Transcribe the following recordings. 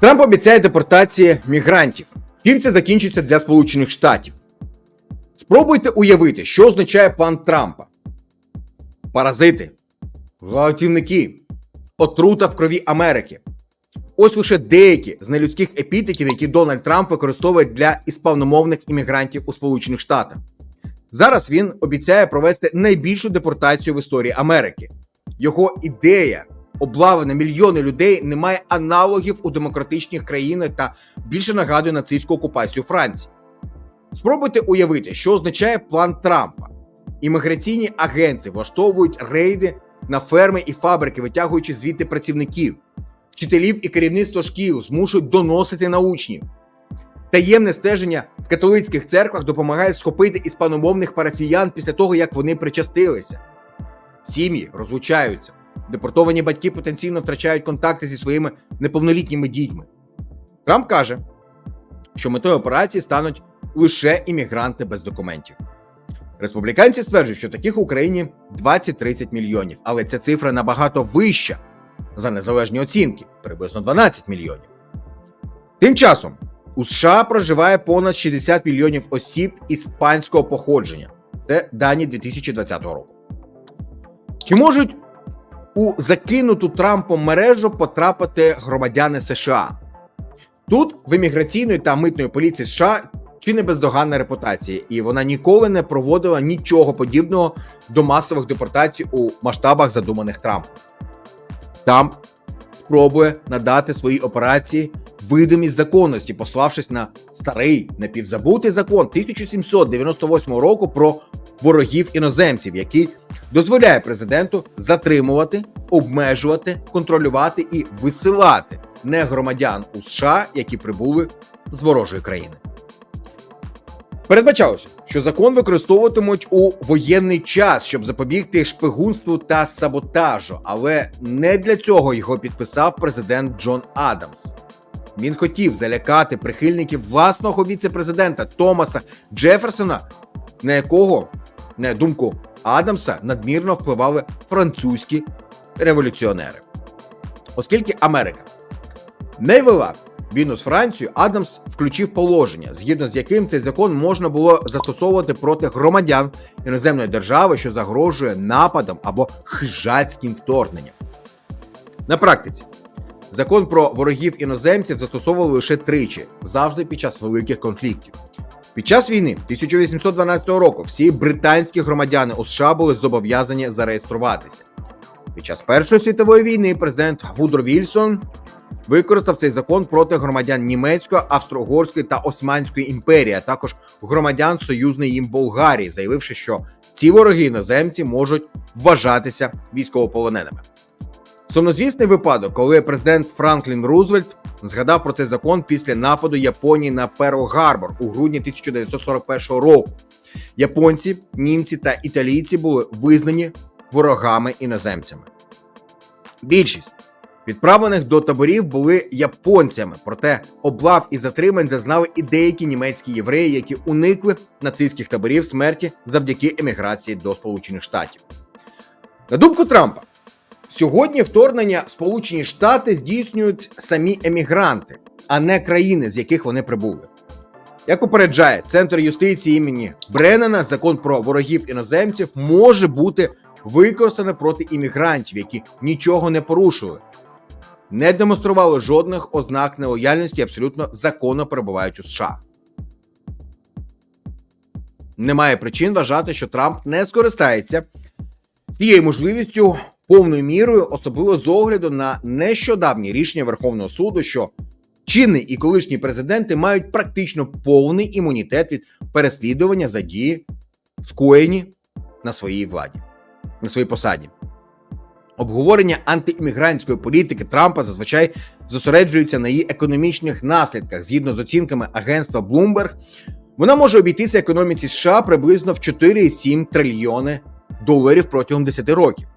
Трамп обіцяє депортації мігрантів. Чим це закінчиться для Сполучених Штатів? Спробуйте уявити, що означає план Трампа: паразити, гвалтівники, отрута в крові Америки. Ось лише деякі з нелюдських епітетів, які Дональд Трамп використовує для іспаномовних іммігрантів у Сполучених Штатах. Зараз він обіцяє провести найбільшу депортацію в історії Америки. Його ідея облави на мільйони людей не має аналогів у демократичних країнах та більше нагадує нацистську окупацію Франції. Спробуйте уявити, що означає план Трампа. Імміграційні агенти влаштовують рейди на ферми і фабрики, витягуючи звідти працівників, вчителів і керівництво шкіл змушують доносити на учнів. Таємне стеження в католицьких церквах допомагає схопити іспаномовних парафіян після того, як вони причастилися. Сім'ї розлучаються. Депортовані батьки потенційно втрачають контакти зі своїми неповнолітніми дітьми. Трамп каже, що метою операції стануть лише іммігранти без документів. Республіканці стверджують, що таких в Україні 20-30 мільйонів, але ця цифра набагато вища за незалежні оцінки приблизно 12 мільйонів. Тим часом у США проживає понад 60 мільйонів осіб іспанського походження. Це дані 2020 року. Чи можуть у закинуту Трампом мережу потрапити громадяни США? Тут в імміграційної та митної поліції США чи не бездоганна репутація, і вона ніколи не проводила нічого подібного до масових депортацій у масштабах задуманих Трампом. Трамп спробує надати своїй операції видимість законності, пославшись на старий напівзабутий закон 1798 року про ворогів іноземців, який дозволяє президенту затримувати, обмежувати, контролювати і висилати негромадян у США, які прибули з ворожої країни. Передбачалося, що закон використовуватимуть у воєнний час, щоб запобігти шпигунству та саботажу, але не для цього його підписав президент Джон Адамс. Він хотів залякати прихильників власного віце-президента Томаса Джеферсона, на якого, на думку Адамса, надмірно впливали французькі революціонери. Оскільки Америка не вела війну з Францією, Адамс включив положення, згідно з яким цей закон можна було застосовувати проти громадян іноземної держави, що загрожує нападом або хижацьким вторгненням. На практиці закон про ворогів іноземців застосовували лише тричі, завжди під час великих конфліктів. Під час війни 1812 року всі британські громадяни у США були зобов'язані зареєструватися. Під час Першої світової війни президент Вудро Вільсон використав цей закон проти громадян німецької, австро-угорської та Османської імперії, а також громадян союзної їм Болгарії, заявивши, що ці вороги іноземці можуть вважатися військовополоненими. Сумнозвісний випадок, коли президент Франклін Рузвельт згадав про цей закон після нападу Японії на Перл Гарбор у грудні 1941 року. Японці, німці та італійці були визнані ворогами іноземцями. Більшість відправлених до таборів були японцями, проте облав і затримань зазнали і деякі німецькі євреї, які уникли нацистських таборів смерті завдяки еміграції до Сполучених Штатів. На думку Трампа, сьогодні вторгнення в Сполучені Штати здійснюють самі емігранти, а не країни, з яких вони прибули. Як попереджає Центр юстиції імені Бреннана, закон про ворогів іноземців може бути використаний проти іммігрантів, які нічого не порушили, не демонстрували жодних ознак нелояльності абсолютно законно перебувають у США. Немає причин вважати, що Трамп не скористається цією можливістю повною мірою, особливо з огляду на нещодавні рішення Верховного суду, що чинний і колишні президенти мають практично повний імунітет від переслідування за дії, скоєні на своїй владі, на своїй посаді. Обговорення антиіммігрантської політики Трампа зазвичай зосереджується на її економічних наслідках. Згідно з оцінками агентства Bloomberg, вона може обійтися економіці США приблизно в 4,7 трильйони доларів протягом 10 років.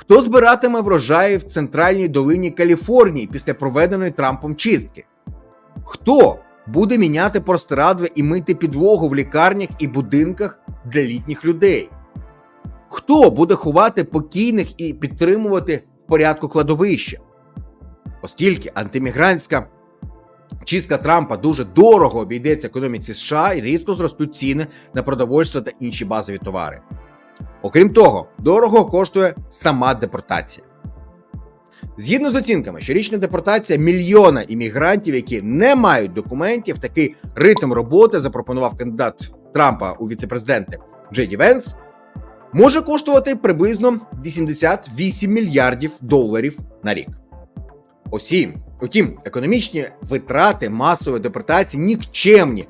Хто збиратиме врожаї в центральній долині Каліфорнії після проведеної Трампом чистки? Хто буде міняти простирадви і мити підлогу в лікарнях і будинках для літніх людей? Хто буде ховати покійних і підтримувати в порядку кладовища? Оскільки антимігрантська чистка Трампа дуже дорого обійдеться економіці США і різко зростуть ціни на продовольство та інші базові товари. Окрім того, дорого коштує сама депортація. Згідно з оцінками, щорічна депортація мільйона іммігрантів, які не мають документів, такий ритм роботи запропонував кандидат Трампа у віцепрезиденти Джеді Венс, може коштувати приблизно 88 мільярдів доларів на рік. Осім, утім, економічні витрати масової депортації нікчемні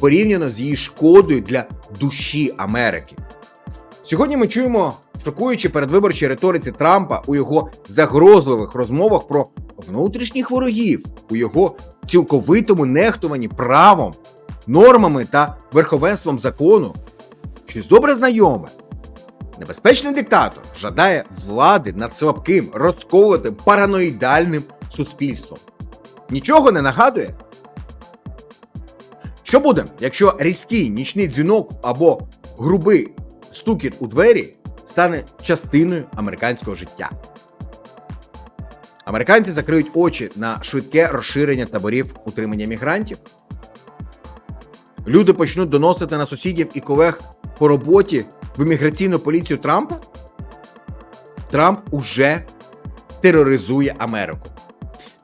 порівняно з її шкодою для душі Америки. Сьогодні ми чуємо шокуючи передвиборчій риториці Трампа у його загрозливих розмовах про внутрішніх ворогів, у його цілковитому нехтуванні правом, нормами та верховенством закону. Щось добре знайоме. Небезпечний диктатор жадає влади над слабким, розколотим, параноїдальним суспільством. Нічого не нагадує. Що буде, якщо різкий нічний дзвінок або грубий стукіт у двері стане частиною американського життя? Американці закриють очі на швидке розширення таборів утримання мігрантів. Люди почнуть доносити на сусідів і колег по роботі в імміграційну поліцію Трампа? Трамп уже тероризує Америку.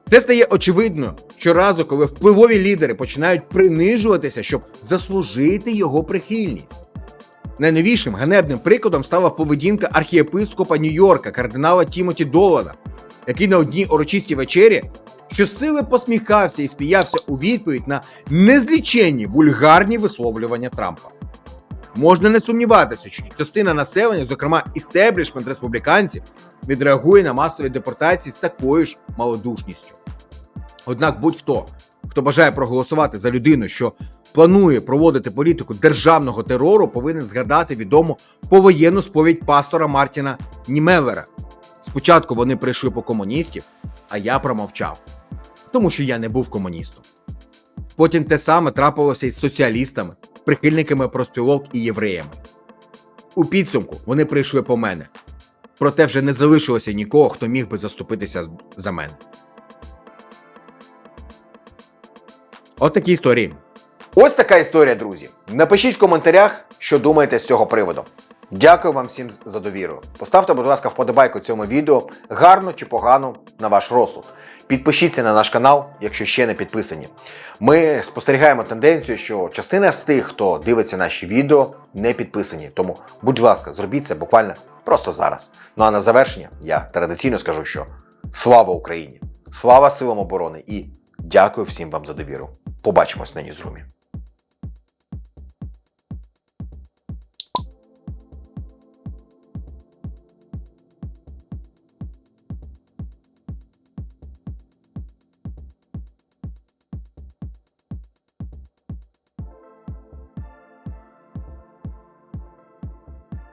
Це стає очевидно щоразу, коли впливові лідери починають принижуватися, щоб заслужити його прихильність. Найновішим ганебним прикладом стала поведінка архієпископа Нью-Йорка, кардинала Тімоті Долана, який на одній урочистій вечері щосили посміхався і сміявся у відповідь на незліченні вульгарні висловлювання Трампа. Можна не сумніватися, що частина населення, зокрема істеблішмент республіканців, відреагує на масові депортації з такою ж малодушністю. Однак будь-хто, хто бажає проголосувати за людину, що планує проводити політику державного терору, повинен згадати відому повоєнну сповідь пастора Мартіна Німевера. Спочатку вони прийшли по комуністів, а я промовчав, тому що я не був комуністом. Потім те саме трапилося із соціалістами, прихильниками проспілок і євреями. У підсумку вони прийшли по мене. Проте вже не залишилося нікого, хто міг би заступитися за мене. От такі історії. Ось така історія, друзі. Напишіть в коментарях, що думаєте з цього приводу. Дякую вам всім за довіру. Поставте, будь ласка, вподобайку цьому відео, гарно чи погано на ваш розсуд. Підпишіться на наш канал, якщо ще не підписані. Ми спостерігаємо тенденцію, що частина з тих, хто дивиться наші відео, не підписані. Тому, будь ласка, зробіть це буквально просто зараз. Ну а на завершення я традиційно скажу, що слава Україні! Слава силам оборони і дякую всім вам за довіру. Побачимось на Ньюзрумі.